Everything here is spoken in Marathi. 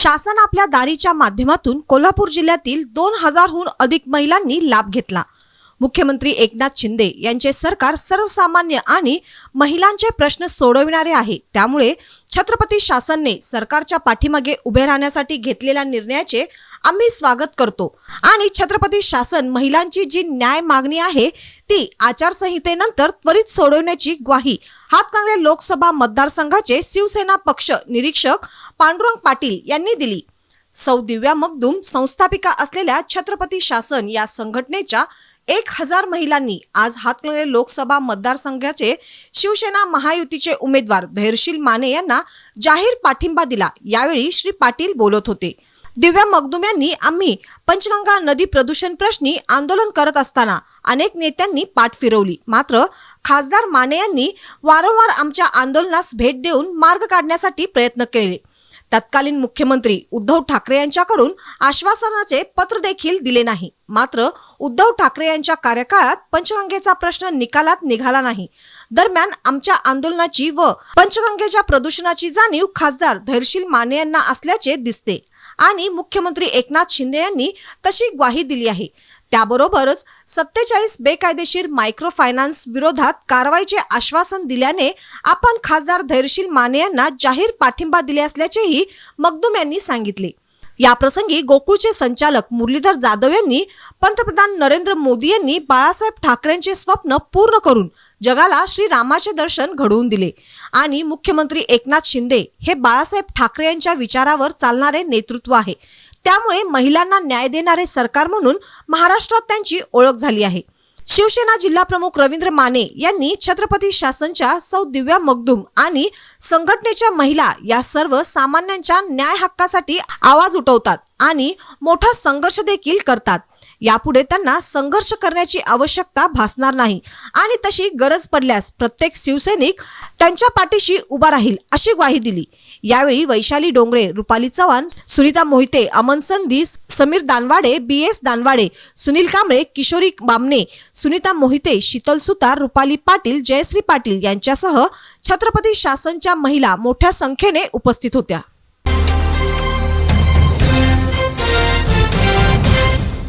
शासन आपल्या दारीच्या माध्यमातून कोल्हापूर जिल्ह्यातील दोन हजारहून अधिक महिलांनी लाभ घेतला. मुख्यमंत्री एकनाथ शिंदे यांचे सरकार सर्वसामान्य आणि महिलांचे प्रश्न सोडविणारे आहे. त्यामुळे छत्रपती शासनने सरकारच्या पाठीमागे उभे राहण्यासाठी घेतलेल्या निर्णयाचे आम्ही स्वागत करतो. आणि छत्रपती शासन महिलांची जी न्याय मागणी आहे ती आचारसंहितेनंतर त्वरित सोडवण्याची ग्वाही हातकांगले लोकसभा मतदारसंघाचे शिवसेना पक्ष निरीक्षक पांडुरंग पाटील यांनी दिली. सौ दिव्या मगदूम संस्थापिका असलेल्या छत्रपती शासन या संघटनेच्या एक हजार महिलांनी आज हातकणंगले लोकसभा मतदारसंघाचे शिवसेना महायुतीचे उमेदवार धैर्शील माने यांना जाहीर पाठिंबा दिला. यावेळी श्री पाटील बोलत होते. दिव्या मगदुम यांनी आम्ही पंचगंगा नदी प्रदूषण प्रश्नी आंदोलन करत असताना अनेक नेत्यांनी पाठ फिरवली. मात्र खासदार माने यांनी वारंवार आमच्या आंदोलनास भेट देऊन मार्ग काढण्यासाठी प्रयत्न केले. तत्कालीन मुख्यमंत्री उद्धव ठाकरे यांच्याकडून आश्वासनाचे पत्र देखील दिले नाही. मात्र उद्धव ठाकरे यांच्या कार्यकाळात पंचगंगेचा प्रश्न निकालात निघाला नाही. दरम्यान आमच्या आंदोलनाची व पंचगंगेच्या प्रदूषणाची जाणीव खासदार धैर्यशील माने यांना असल्याचे दिसते. आणि मुख्यमंत्री एकनाथ शिंदे यांनी तशी ग्वाही दिली आहे. त्याबरोबरच सत्तेचाळीस बेकायदेशीर मायक्रो फायनान्स विरोधात कारवाईचे आश्वासन दिल्याने आपण खासदार धैर्यशील माने यांना जाहीर पाठिंबा दिले असल्याचेही मगदूम यांनी सांगितले. याप्रसंगी गोकुळचे संचालक मुरलीधर जाधव यांनी पंतप्रधान नरेंद्र मोदी यांनी बाळासाहेब ठाकरेंचे स्वप्न पूर्ण करून जगाला श्रीरामाचे दर्शन घडवून दिले आणि मुख्यमंत्री एकनाथ शिंदे हे बाळासाहेब ठाकरे यांच्या विचारावर चालणारे नेतृत्व आहे. त्यामुळे महिलांना न्याय देणारे सरकार म्हणून महाराष्ट्रात त्यांची ओळख झाली आहे. शिवसेना जिल्हा प्रमुख रवींद्र माने यांनी छत्रपती शासनच्या सौ दिव्या मगदूम आणि संघटनेच्या महिला या सर्व सामान्यांच्या न्याय हक्कासाठी आवाज उठवतात आणि मोठा संघर्ष देखील करतात. यापुढे त्यांना संघर्ष करण्याची आवश्यकता भासणार नाही आणि तशी गरज पडल्यास प्रत्येक शिवसैनिक त्यांच्या पाठीशी उभा राहील अशी ग्वाही दिली. यावेळी वैशाली डोंगरे रुपाली चव्हाण सुनीता मोहिते अमन संधी समीर दानवाडे बी एस दानवाडे सुनील कांबळे किशोरी बामणे सुनीता मोहिते शीतल सुतार रुपाली पाटील जयश्री पाटील यांच्यासह छत्रपती शासनच्या महिला मोठ्या संख्येने उपस्थित होत्या.